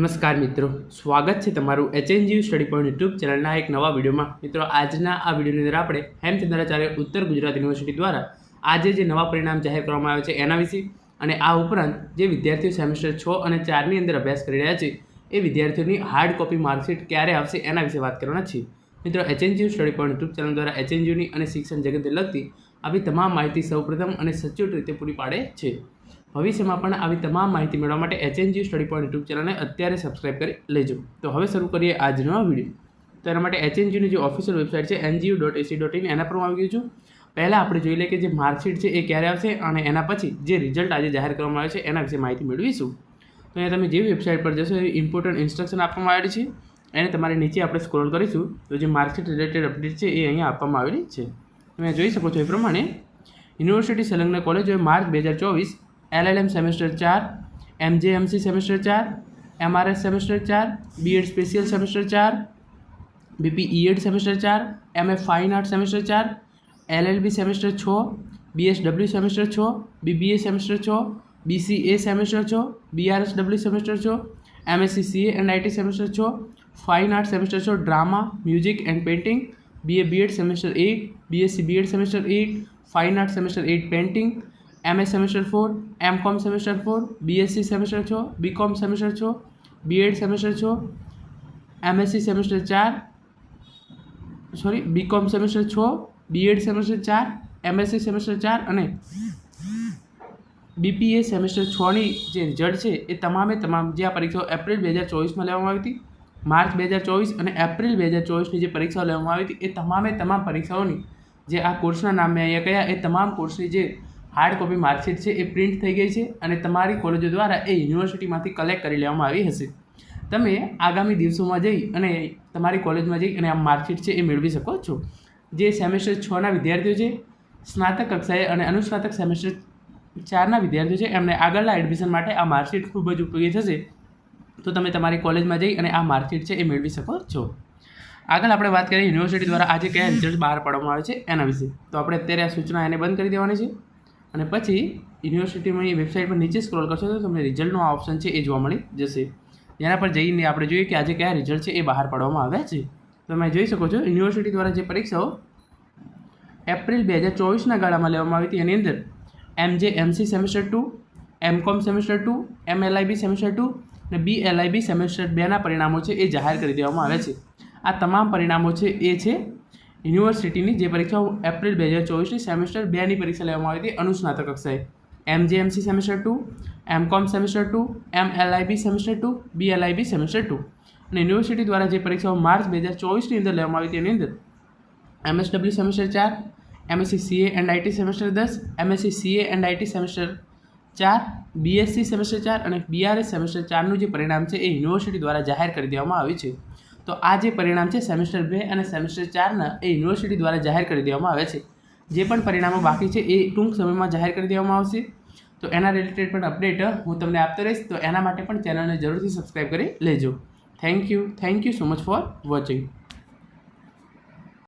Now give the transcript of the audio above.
નમસ્કાર મિત્રો. સ્વાગત છે તમારું એચએનજીયુ સ્ટડી પોઈન્ટ યુટ્યુબ ચેનલના એક નવા વિડીયોમાં. મિત્રો, આજના આ વિડીયોની અંદર આપણે હેમચંદ્રાચાર્ય ઉત્તર ગુજરાત યુનિવર્સિટી દ્વારા આજે જે નવા પરિણામ જાહેર કરવામાં આવે છે એના વિશે અને આ ઉપરાંત જે વિદ્યાર્થીઓ સેમેસ્ટર છ અને ચારની અંદર અભ્યાસ કરી રહ્યા છે, એ વિદ્યાર્થીઓની હાર્ડ કોપી માર્કશીટ ક્યારે આવશે એના વિશે વાત કરવાના છીએ. મિત્રો HNGU study point YouTube channel દ્વારા એચએનજીયુની અને શિક્ષણ જગતને લગતી આવી તમામ માહિતી સૌપ્રથમ અને સચોટ રીતે પૂરી પાડે છે. ભવિષ્યમાં પણ આવી તમામ માહિતી મેળવવા માટે એચએનજી સ્ટડી પોઈન્ટ યુટ્યુબ ચેનલને અત્યારે સબસ્ક્રાઇબ કરી લેજો. તો હવે શરૂ કરીએ આજનો વીડિયો. તો એના માટે એચએનજીની જે ઓફિશિયલ વેબસાઇટ છે NGU dot AC dot in એના પર હું આવી ગયું છું. પહેલાં આપણે જોઈ લઈએ કે જે માર્કશીટ છે એ ક્યારે આવશે અને એના પછી જે રિઝલ્ટ આજે જાહેર કરવામાં આવે છે, એના વિશે માહિતી મેળવીશું. તો અહીંયા તમે જે વેબસાઇટ પર જશો એવી ઇમ્પોર્ટન્ટ ઇન્સ્ટ્રક્શન આપવામાં આવેલી છે. એને તમારે નીચે આપણે સ્ક્રોલ કરીશું. તો જે માર્કશીટ રિલેટેડ અપડેટ છે એ અહીંયા આપવામાં આવેલી છે. તમે જોઈ શકો છો એ પ્રમાણે યુનિવર્સિટી સંલગ્ન કોલેજોએ માર્ચ બે હજાર ચોવીસ એલએલએમ સેમેસ્ટર ચાર, એમજેએમસી સેમેસ્ટર ચાર, એમઆરએસ સેમેસ્ટર ચાર, બીએડ સ્પેશિયલ સેમેસ્ટર ચાર, બીપી ઈએડ સેમેસ્ટર ચાર, એમએ ફાઇન આર્ટ સેમેસ્ટર ચાર, એલએલબી સેમેસ્ટર છ, બીએસડબલ્યુ સેમેસ્ટર છ, બીબીએ સેમેસ્ટર છ, બીસીએ સેમેસ્ટર છ બીઆરએસ ડબલ્યુ સેમેસ્ટર છ, MSc CA and IT semester છ, ફાઇન આર્ટ સેમેસ્ટર છ, drama, music and painting, BA BEd semester eight BSc BEd semester eight fine art semester eight painting MA semester four M Com semester four BSc semester છો BCom semester છો BEd semester છ MSc semester ચાર sorry BCom semester છ BEd semester ચાર MSc semester ચાર અને BPA semester છની જે result છે એ તમામે તમામ જે આ પરીક્ષાઓ એપ્રિલ બે હજાર ચોવીસમાં લેવામાં આવી હતી માર્ચ બે હજાર ચોવીસ અને એપ્રિલ બે હજાર ચોવીસની જે પરીક્ષાઓ લેવામાં આવી હતી, એ તમામે તમામ પરીક્ષાઓની જે આ કોર્સના નામ અહીંયા કયા, એ તમામ કોર્સની જે હાર્ડ કોપી માર્કશીટ છે એ પ્રિન્ટ થઈ ગઈ છે અને તમારી કોલેજો દ્વારા એ યુનિવર્સિટીમાંથી કલેક્ટ કરી લેવામાં આવી હશે. તમે આગામી દિવસોમાં જઈ અને તમારી કોલેજમાં જઈ અને આ માર્કશીટ છે એ મેળવી શકો છો. જે સેમેસ્ટર છના વિદ્યાર્થીઓ છે, સ્નાતક કક્ષાએ અને અનુસ્નાતક સેમેસ્ટર ચારના વિદ્યાર્થીઓ છે, એમને આગળના એડમિશન માટે આ માર્કશીટ ખૂબ જ ઉપયોગી થશે. તો તમે તમારી કોલેજમાં જઈ અને આ માર્કશીટ છે એ મેળવી શકો છો. આગળ આપણે વાત કરીએ યુનિવર્સિટી દ્વારા આજે કયા રિઝલ્ટ બહાર પાડવામાં આવે છે એના વિશે. તો આપણે અત્યારે આ સૂચના એને બંધ કરી દેવાની છે. અને પછી યુનિવર્સિટીમાં એ વેબસાઇટ પર નીચે સ્ક્રોલ કરશો તો તમને રિઝલ્ટનો આ ઓપ્શન છે એ જોવા મળી જશે. જેના પર જઈને આપણે જોઈએ કે આજે કયા રિઝલ્ટ છે એ બહાર પાડવામાં આવ્યા છે. તમે જોઈ શકો છો, યુનિવર્સિટી દ્વારા જે પરીક્ષાઓ એપ્રિલ બે હજાર ચોવીસના ગાળામાં લેવામાં આવી હતી. એની અંદર M J MC semester two M Com semester two M LIB semester two અને બી એલઆઈબી સેમેસ્ટર બેના પરિણામો છે એ જાહેર કરી દેવામાં આવે છે. આ તમામ પરિણામો છે એ છે યુનિવર્સિટીની જે પરીક્ષાઓ એપ્રિલ બે હજાર ચોવીસની સેમેસ્ટર બેની પરીક્ષા લેવામાં આવી હતી અનુસ્નાતક કક્ષાએ. એમ J MC semester two M Com semester two M LIB semester two B LIB semester two. અને યુનિવર્સિટી દ્વારા જે પરીક્ષાઓ માર્ચ બે હજાર ચોવીસની અંદર લેવામાં આવી હતી, એની અંદર એમએસડબલ્યુ સેમેસ્ટર ચાર, MSc CA and IT semester દસ, MSc CA and IT semester ચાર, બીએસસી સેમેસ્ટર ચાર અને બીઆરએસ સેમેસ્ટર ચારનું જે પરિણામ છે એ યુનિવર્સિટી દ્વારા જાહેર કરી દેવામાં આવ્યું છે. તો આ જે પરિણામ છે, સેમેસ્ટર બે અને સેમેસ્ટર ચારના એ યુનિવર્સિટી દ્વારા જાહેર કરી દેવામાં આવે છે. જે પણ પરિણામો બાકી છે, એ ટૂંક સમયમાં જાહેર કરી દેવામાં આવશે. તો એના રિલેટેડ પણ અપડેટ હું તમને આપતો રહીશ. તો એના માટે પણ ચેનલને જરૂરથી સબસ્ક્રાઈબ કરી લેજો. Thank you thank you so much for watching